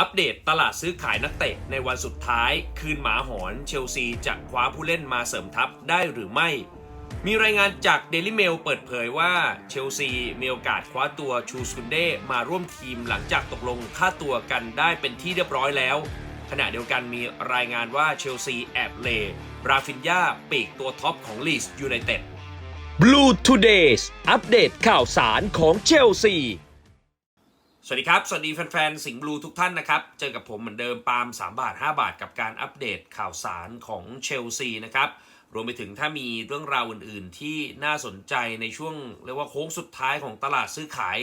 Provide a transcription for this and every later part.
อัปเดตตลาดซื้อขายนักเตะในวันสุดท้าย คืนหมาหอนเชลซีจะคว้าผู้เล่นมาเสริมทัพได้หรือไม่ มีรายงานจาก Daily Mail เปิดเผยว่าเชลซีมีโอกาสคว้าตัวชูสุนเดมาร่วมทีมหลังจากตกลงค่าตัวกันได้เป็นที่เรียบร้อยแล้ว ขณะเดียวกันมีรายงานว่าเชลซีแอบเลราฟินยาปีกตัวท็อปของลีสยูไนเต็ด Blue Today's อัปเดตข่าวสารของเชลซี สวัสดีครับ สวัสดีแฟนๆ สิงห์บลูทุกท่านนะครับ เจอกับผมเหมือนเดิมปาล์ม3 บาท 5 บาท กับการอัปเดตข่าวสารของเชลซีนะครับ รวมไปถึงถ้ามีเรื่องราวอื่นๆ ที่น่าสนใจในช่วงเรียกว่าโค้งสุดท้ายของตลาดซื้อขาย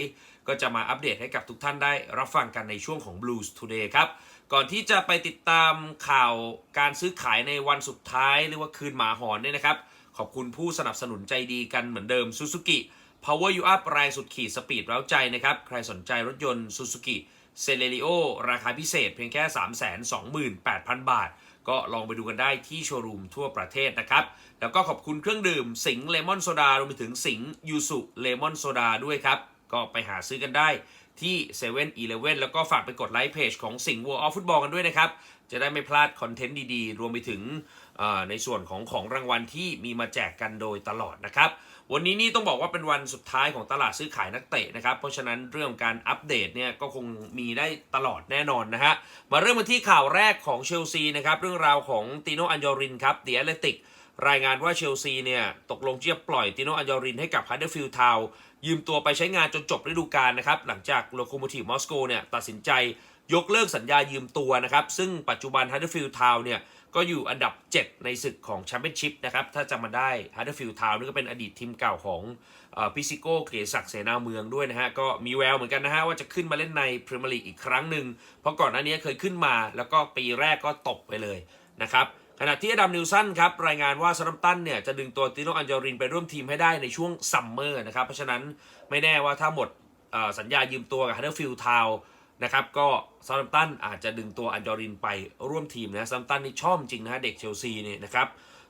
ก็จะมาอัปเดตให้กับทุกท่านได้รับฟังกันในช่วงของ Blues Today ครับ ก่อนที่จะไปติดตามข่าวการซื้อขายในวันสุดท้ายเรียกว่าคืนหมาหอนเนี่ยนะครับ ขอบคุณผู้สนับสนุนใจดีกันเหมือนเดิม Suzuki Power You Up รายสุดขีดสปีดเร้าใจนะครับ ใครสนใจรถยนต์ Suzuki c e l e r i o ราคาพิเศษเพียงแค่ 328,000 บาท ก็ลองไปดูกันได้ที่โชว์รูมทั่วประเทศนะครับ แล้วก็ขอบคุณเครื่องดื่มสิงเลมอนโซดารวมไปถึงสิงยูสุเลมอนโซดาด้วยครับ ก็ไปหาซื้อกันได้ ที่7 e เ e ่ e อแล้วก็ฝากไปกดไลค์เพจของสิงห์วัวออฟฟุตบอลกันด้วยนะครับ จะได้ไม่พลาดคอนเทนต์ดีๆ รวมไปถึงในส่วนของของรางวัลที่มีมาแจกกันโดยตลอดนะครับ วันนี้นี่ต้องบอกว่าเป็นวันสุดท้ายของตลาดซื้อขายนักเตะนะครับ เพราะฉะนั้นเรื่องของการอัปเดตเนี่ยก็คงมีได้ตลอดแน่นอนนะฮะ มาเริ่มกันที่ข่าวแรกของเชลซีนะครับ เรื่องราวของติโนอันยอรินครับเดียเลติก รายงานว่าเชลซีเนี่ย ตกลงที่จะปล่อยติโนอันยอรินให้กับฮัตเดอร์ฟิลด์ทาว์ยืมตัวไปใช้งานจนจบฤดูกาลนะครับ หลังจากโลโคโมทีฟมอสโกเนี่ยตัดสินใจยกเลิกสัญญายืมตัวนะครับ ซึ่งปัจจุบันฮัตเดอร์ฟิลด์ทาว์เนี่ย ก็อยู่อันดับ 7 ในศึกของแชมเปี้ยนชิพนะครับ ถ้าจำมาได้ฮัตเดอร์ฟิลด์ทาวน์นี่ก็เป็นอดีตทีมเก่าของพิซิโก้เกศักดิ์เสนาเมืองด้วยนะฮะก็มีแววเหมือนกันนะฮะว่าจะขึ้นมาเล่นในพรีเมียร์ลีกอีกครั้งหนึ่งเพราะก่อนหน้านี้เคยขึ้นมาแล้วก็ปีแรกก็ตกไปเลยนะครับ ขณะที่อดัมนิวสันครับรายงานว่าซารัมตันเนี่ยจะดึงตัวติโนอันจอรินไปร่วมทีมให้ได้ในช่วงซัมเมอร์นะครับ เพราะฉะนั้นไม่แน่ว่าถ้าหมดสัญญายืมตัวกับฮัตเตอร์ฟิลด์ทาวนะครับก็ซารัมตันอาจจะดึงตัวอันจอรินไปร่วมทีมนะซารัมตันนี่ชอบจริงนะฮะเด็กเชลซีเนี่ยนะครับ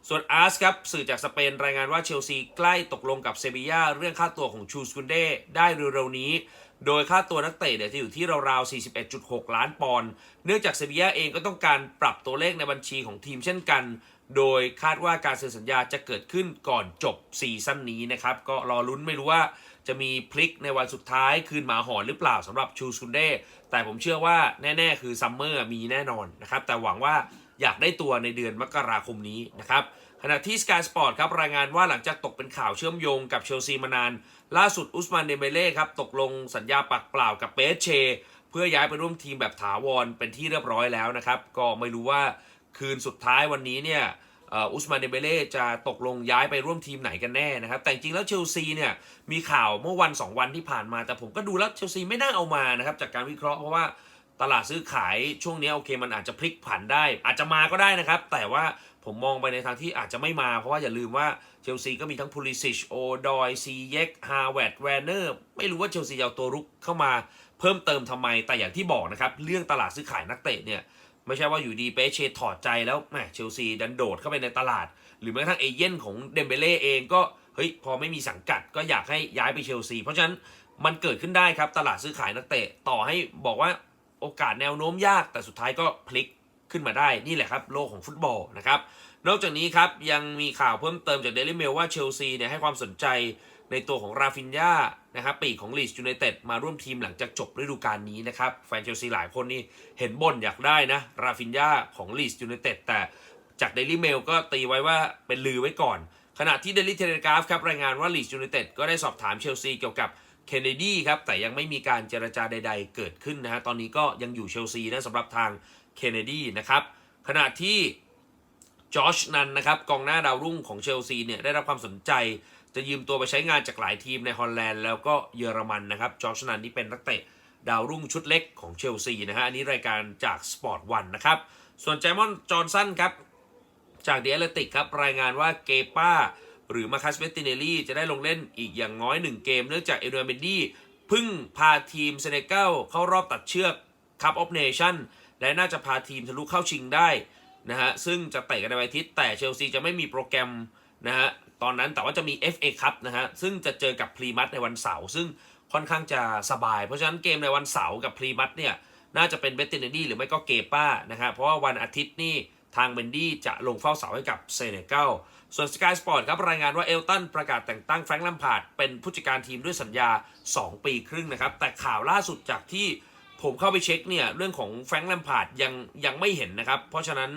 ส่วนอาร์สครับสื่อจากสเปนรายงานว่าเชลซีใกล้ตกลงกับเซบีย่าเรื่องค่าตัวของชูสกุนเดได้เร็วๆนี้ โดยค่าตัวนักเตะเนี่ยจะอยู่ที่ราวๆ 41.6 ล้านปอนด์ เนื่องจากเซบีย่าเองก็ต้องการปรับตัวเลขในบัญชีของทีมเช่นกัน โดยคาดว่าการเซ็นสัญญาจะเกิดขึ้นก่อนจบซีซั่นนี้นะครับ ก็รอลุ้นไม่รู้ว่าจะมีพลิกในวันสุดท้ายคืนหมาหอนหรือเปล่าสำหรับชูสุนเดแต่ผมเชื่อว่าแน่ ๆ คือซัมเมอร์มีแน่นอนนะครับ แต่หวังว่าอยากได้ตัวในเดือนมกราคมนี้นะครับ ขณะที่ Sky Sport ครับรายงานว่าหลังจากตกเป็นข่าวเชื่อมโยงกับเชลซีมานาน ล่าสุดอุสมานเดเมเล่ครับตกลงสัญญาปากเปล่ากับเปเช เพื่อย้ายไปร่วมทีมแบบถาวรเป็นที่เรียบร้อยแล้วนะครับ ก็ไม่รู้ว่าคืนสุดท้ายวันนี้เนี่ยอุสมานเดเบเล่จะตกลงย้ายไปร่วมทีมไหนกันแน่นะครับ แต่จริงแล้วเชลซีเนี่ยมีข่าวเมื่อวัน 2 วันที่ผ่านมา แต่ผมก็ดูแล้วเชลซีไม่น่าเอามานะครับจากการวิเคราะห์เพราะว่า ตลาดซื้อขายช่วงนี้โอเคมันอาจจะพลิกผันได้ อาจจะมาก็ได้นะครับ แต่ว่าผมมองไปในทางที่อาจจะไม่มา เพราะว่าอย่าลืมว่าเชลซีก็มีทั้งพูลิซิชโอดอยซีเย็กฮาร์เวดแวนเนอร์ไม่รู้ว่าเชลซีจะเอาตัวรุกเข้ามาเพิ่มเติมทำไมแต่อย่างที่บอกนะครับ เรื่องตลาดซื้อขายนักเตะเนี่ยไม่ใช่ว่าอยู่ดีเปเชถอดใจแล้วแหมเชลซีดันโดดเข้าไปในตลาด หรือแม้กระทั่งเอเย่นของเดมเบเล่เองก็เฮ้ยพอไม่มีสังกัดก็อยากให้ย้ายไปเชลซีเพราะฉะนั้นมันเกิดขึ้นได้ครับตลาดซื้อขายนักเตะต่อให้บอกว่า โอกาสแนวโน้มยากแต่สุดท้ายก็พลิกขึ้นมาได้นี่แหละครับโลกของฟุตบอลนะครับนอกจากนี้ครับยังมีข่าวเพิ่มเติมจากเดลิเมลว่าเชลซีเนี่ยให้ความสนใจในตัวของราฟินยานะครับปีกของลีสยูไนเต็ดมาร่วมทีมหลังจากจบฤดูกาลนี้นะครับแฟนเชลซีหลายคนนี่เห็นบ่นอยากได้นะราฟินยาของลีสยูไนเต็ดแต่จากเดลิเมลก็ตีไว้ว่าเป็นลือไว้ก่อน ขณะที่เดลิเทเลกราฟครับรายงานว่าลีสยูไนเต็ดก็ได้สอบถามเชลซีเกี่ยวกับ เคนเนดีครับแต่ยังไม่มีการเจรจาใด ๆ เกิดขึ้นนะฮะตอนนี้ก็ยังอยู่เชลซีนะสำหรับทางเคนเนดีนะครับขณะที่จอชนันนะครับกองหน้าดาวรุ่งของเชลซีเนี่ยได้รับความสนใจจะยืมตัวไปใช้งานจากหลายทีมในฮอลแลนด์แล้วก็เยอรมันนะครับจอชนันนี่เป็นนักเตะดาวรุ่งชุดเล็กของเชลซีนะฮะอันนี้รายการจากสปอร์ตวันนะครับส่วนแจมอนจอห์นสันครับจากเดียเลติกครับรายงานว่าเกป้า หรือมาคัสเมติเนลี่จะได้ลงเล่นอีกอย่างน้อย 1 เกม เนื่องจากเอเดรเมนดี้พิ่งพาทีมเซเนกัลเข้ารอบตัดเชือกคัพออฟเนชั่นและน่าจะพาทีมทะลุเข้าชิงได้นะฮะซึ่งจะเตะกันในวันอาทิตย์แต่เชลซีจะไม่มีโปรแกรมนะฮะตอนนั้นแต่ว่าจะมี FA คัพนะฮะซึ่งจะเจอกับพรีมัตในวันเสาร์ซึ่งค่อนข้างจะสบาย เพราะฉะนั้นเกมในวันเสาร์กับพรีมัตเนี่ยน่าจะเป็นเบตเนดี้หรือไม่ก็เกป้านะครับเพราะว่าวันอาทิตย์นี่ ทางเบนดี้จะลงเฝ้าเสาให้กับเซเนกัลส่วน Sky Sport ครับรายงานว่าเอลตันประกาศแต่งตั้งแฟรงค์ลัมพาร์ดเป็นผู้จัดการทีมด้วยสัญญา 2 ปีครึ่งนะครับ แต่ข่าวล่าสุดจากที่ผมเข้าไปเช็คเนี่ยเรื่องของแฟรงค์ลัมพาร์ดยังยังไม่เห็นนะครับ เพราะฉะนั้น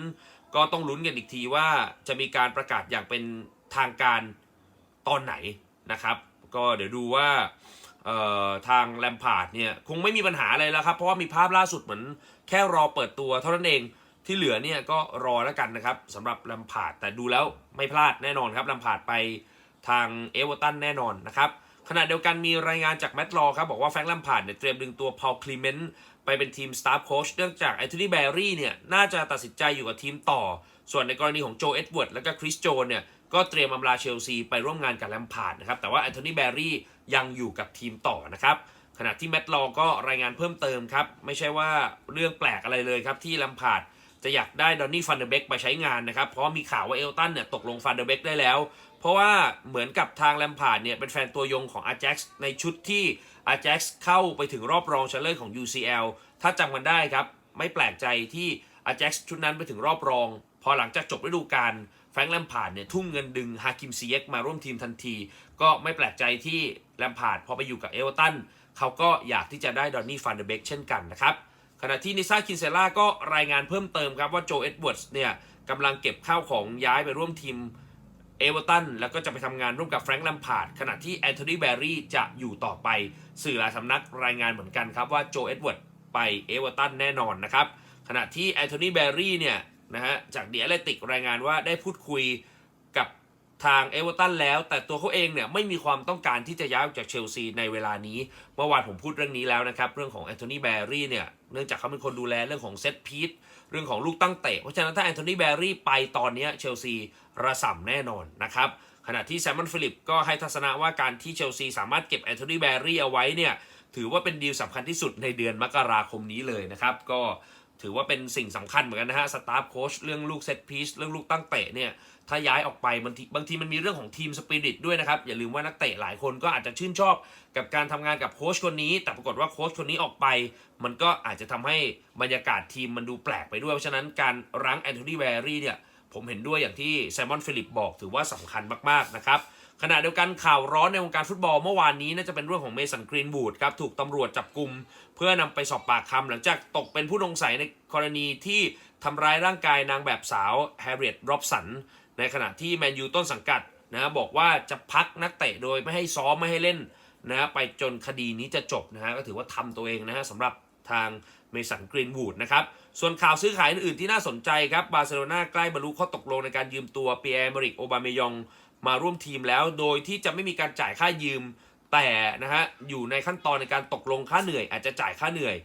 ก็ต้องลุ้นกันอีกทีว่าจะมีการประกาศอย่างเป็นทางการตอนไหนนะครับ ก็เดี๋ยวดูว่าเอ่อทางแลมพาร์ดเนี่ยคงไม่มีปัญหาอะไรแล้วครับ เพราะว่ามีภาพล่าสุดเหมือนแค่รอเปิดตัวเท่านั้นเอง ที่เหลือเนี่ยก็รอแล้วกันนะครับสำหรับลมพาดแต่ดูแล้วไม่พลาดแน่นอนครับลมพาดไปทางเอเวอร์ตันแน่นอนนะครับขณะเดียวกันมีรายงานจากแมตต์ลอครับบอกว่าแฟรงค์แลมพาร์ดเนี่ยเตรียมดึงตัวพอลคลีเมนต์ไปเป็นทีมสตาฟโค้ชเนื่องจากแอนโทนีแบร์รี่เนี่ยน่าจะตัดสินใจอยู่กับทีมต่อ ส่วนในกรณีของโจเอ็ดเวิร์ดและก็คริสโจนเนี่ยก็เตรียมอำลาเชลซีไปร่วมงานกับแลมพาร์ดนะครับแต่ว่าแอนโทนีแบร์รี่ยังอยู่กับทีมต่อนะครับขณะที่แมตต์ลอก็รายงานเพิ่มเติมครับไม่ใช่ว่าเรื่องแปลกอะไรเลยครับที่แลมพาร์ด จะอยากได้ดอนนี่ฟันเดอร์เบกไปใช้งานนะครับ เพราะมีข่าวว่าเอลตันเนี่ยตกลงฟันเดอร์เบกได้แล้ว เพราะว่าเหมือนกับทางแลมพาร์ดเนี่ยเป็นแฟนตัวยงของอา j a x ในชุดที่อา j a x เข้าไปถึงรอบรองชนะเลิศของ UCL ถ้าจำกันได้ครับ ไม่แปลกใจที่อา j a x ชุดนั้นไปถึงรอบรอง พอหลังจากจบฤดูกาลแฟรงค์แลมพาร์ดเนี่ยทุ่มเงินดึงฮาคิมซีเอ็กมาร่วมทีมทันที ก็ไม่แปลกใจที่แลมพาร์ดพอไปอยู่กับเอเวอร์ตันเขาก็อยากที่จะได้ดอนนี่ฟันเดอร์เบกเช่นกันนะครับ ขณะที่นิซ่าคินเซล่าก็รายงานเพิ่มเติมครับว่าโจเอ็ดเวิร์ดส์เนี่ยกำลังเก็บข้าวของย้ายไปร่วมทีมเอเวอร์ตันแล้วก็จะไปทำงานร่วมกับแฟรงค์แลมพาร์ดขณะที่แอนโทนีแบร์รี่จะอยู่ต่อไป สื่อหลายสำนักรายงานเหมือนกันครับว่าโจเอ็ดเวิร์ดไปเอเวอร์ตันแน่นอนนะครับขณะที่แอนโทนีแบร์รี่เนี่ยนะฮะจากเดียเลติกรายงานว่าได้พูดคุย ทางเอเวอร์ตันแล้ว แต่ตัวเขาเองเนี่ยไม่มีความต้องการที่จะย้ายออกจากเชลซีในเวลานี้ เมื่อวานผมพูดเรื่องนี้แล้วนะครับ เรื่องของแอนโทนีแบร์รี่เนี่ยเนื่องจากเขาเป็นคนดูแลเรื่องของเซตพีทเรื่องของลูกตั้งเตะ เพราะฉะนั้นถ้าแอนโทนีแบร์รี่ไปตอนนี้เชลซีระส่ำแน่นอนนะครับ ขณะที่แซมมอนฟิลิปก็ให้ทัศนะว่าการที่เชลซีสามารถเก็บแอนโทนีแบร์รี่เอาไว้เนี่ยถือว่าเป็นดีลสำคัญที่สุดในเดือนมกราคมนี้เลยนะครับ ก็ ถือว่าเป็นสิ่งสำคัญเหมือนกันนะฮะสตาฟโค้ชเรื่องลูกเซตพีชเรื่องลูกตั้งเตะเนี่ยถ้าย้ายออกไปบางทีบางทีมันมีเรื่องของทีมสปิริตด้วยนะครับ อย่าลืมว่านักเตะหลายคนก็อาจจะชื่นชอบกับการทำงานกับโค้ชคนนี้ แต่ปรากฏว่าโค้ชคนนี้ออกไป มันก็อาจจะทำให้บรรยากาศทีมมันดูแปลกไปด้วยเพราะฉะนั้นการรั้งแอนโทนีแวรี่เนี่ย ผมเห็นด้วยอย่างที่ไซมอนฟิลิปบอกถือว่าสำคัญมากๆนะครับขณะเดียวกันข่าวร้อนในวงการฟุตบอลเมื่อวานนี้น่าจะเป็นเรื่องของเมสันกรีนบูดครับถูกตำรวจจับกลุ่มเพื่อนำไปสอบปากคำหลังจากตกเป็นผู้ต้องสัยในกรณีที่ทำร้ายร่างกายนางแบบสาวแฮร์ริเอตร็อบสันในขณะที่แมนยูต้นสังกัดนะบอกว่าจะพักนักเตะโดยไม่ให้ซ้อมไม่ให้เล่นนะไปจนคดีนี้จะจบนะฮะก็ถือว่าทำตัวเองนะฮะสำหรับทาง เมสันกรีนบูดนะครับ ส่วนข่าวซื้อขายอื่นๆที่น่าสนใจครับบาร์เซโลนาใกล้บรรลุข้อตกลงในการยืมตัวเปียร์เมริกโอบาเมยองมาร่วมทีมแล้ว โดยที่จะไม่มีการจ่ายค่ายืม แต่นะฮะอยู่ในขั้นตอนในการตกลงค่าเหนื่อย อาจจะจ่ายค่าเหนื่อย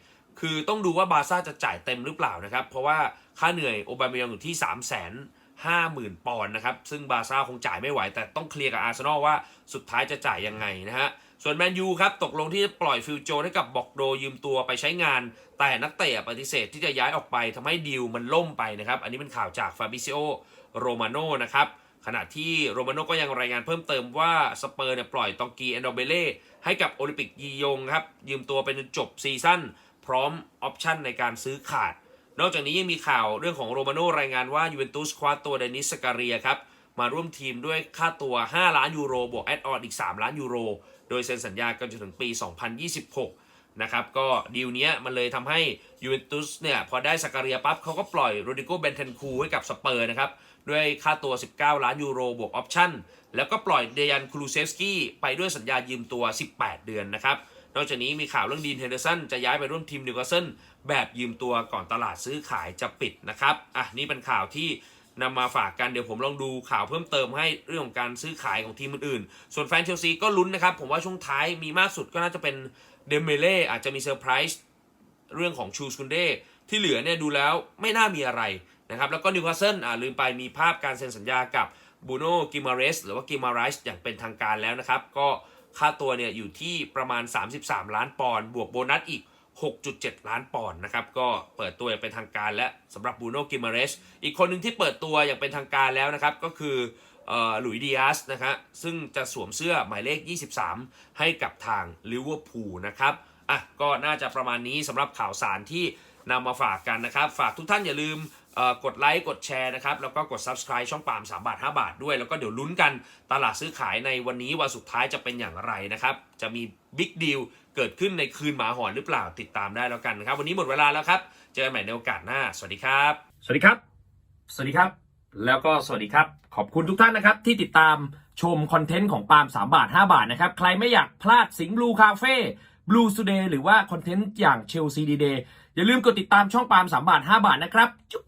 คือต้องดูว่าบาร์ซ่าจะจ่ายเต็มหรือเปล่านะครับ เพราะว่าค่าเหนื่อยโอบาเมยองอยู่ที่3 5 0 0 0 0 ปอนด์นะครับ ซึ่งบาร์ซ่าคงจ่ายไม่ไหว แต่ต้องเคลียร์กับอาร์เซนอลว่าสุดท้ายจะจ่ายยังไงนะฮะ ส่วนแมนยูครับตกลงที่จะปล่อยฟิลโจให้กับบอกโดยืมตัวไปใช้งาน แต่นักเตะปฏิเสธที่จะย้ายออกไปทำให้ดีลมันล่มไปนะครับ อันนี้เป็นข่าวจากฟาบิซิโอโรมาโน่นะครับขณะที่โรมาโน่ก็ยังรายงานเพิ่มเติมว่าสเปอร์เนี่ยปล่อยตองกีแอนโดเบเล่ให้กับโอลิมปิกยียงครับ ยืมตัวไปจนจบซีซั่นพร้อมออปชั่นในการซื้อขาด นอกจากนี้ยังมีข่าวเรื่องของโรมาโน่รายงานว่ายูเวนตุสคว้าตัวเดนิสสการียครับ มาร่วมทีมด้วยค่าตัว 5 ล้านยูโรบวกแอดออนอีก 3 ล้านยูโร โดยเซ็นสัญญากันจนถึงปี 2026 นะครับ ก็ดีลเนี้ยมันเลยทำให้ยูเวนตุสเนี่ยพอได้สกการียปั๊บเขาก็ปล่อยโรดิโกเบนเทนคูให้กับสเปอร์นะครับด้วยค่าตัว 19 ล้านยูโรบวกออปชั่น แล้วก็ปล่อยเดยันครูเซฟสกี้ไปด้วยสัญญายืมตัว 18 เดือนนะครับ นอกจากนี้มีข่าวเรื่องดีนเฮนเดอร์สันจะย้ายไปร่วมทีมนิวคาสเซิลแบบยืมตัวก่อนตลาดซื้อขายจะปิดนะครับ อะนี่เป็นข่าวที่ นำมาฝากกันเดี๋ยวผมลองดูข่าวเพิ่มเติมให้เรื่องของการซื้อขายของทีมอื่นๆ ส่วนแฟนเชลซีก็ลุ้นนะครับ ผมว่าช่วงท้ายมีมากสุดก็น่าจะเป็นเดมเบเล่อาจจะมีเซอร์ไพรส์เรื่องของชูสกุนเดที่เหลือเนี่ยดูแล้วไม่น่ามีอะไรนะครับแล้วก็นิวคาสเซิลอ่าลืมไปมีภาพการเซ็นสัญญากับบูโน่กิมาเรสหรือว่ากิมาไรส์อย่างเป็นทางการแล้วนะครับ ก็ค่าตัวเนี่ยอยู่ที่ประมาณ 33 ล้านปอนด์บวกโบนัสอีก 6.7 ล้านปอนด์นะครับ ก็เปิดตัวอย่างเป็นทางการและสำหรับบูโนกิมาเรชอีกคนหนึ่งที่เปิดตัวอย่างเป็นทางการแล้วนะครับ ก็คือหลุยดิอาสนะครับซึ่งจะสวมเสื้อหมายเลข 23 ให้กับทางลิเวอร์พูลนะครับอะก็น่าจะประมาณนี้สำหรับข่าวสารที่ นำมาฝากกันนะครับ ฝากทุกท่านอย่าลืมกดไลค์กดแชร์นะครับ แล้วก็กด subscribe ช่องปาม3บาท 5 บาทด้วย แล้วก็เดี๋ยวลุ้นกันตลาดซื้อขายในวันนี้วันสุดท้ายจะเป็นอย่างไรนะครับ จะมีบิ๊กดีลเกิดขึ้นในคืนหมาหอนหรือเปล่าติดตามได้แล้วกันนะครับ วันนี้หมดเวลาแล้วครับ เจอกันใหม่ในโอกาสหน้า สวัสดีครับ สวัสดีครับ สวัสดีครับ แล้วก็สวัสดีครับ ขอบคุณทุกท่านนะครับ ที่ติดตามชมคอนเทนต์ของปาม3บาท 5 บาทนะครับ ใครไม่อยากพลาดสิงห์บลูคาเฟ่บลูสเดย์หรือว่าคอนเทนต์อย่างเชลซีดีเดย์ อย่าลืมกดติดตามช่องปาล์ม3บาท5บาทนะครับจุ๊ก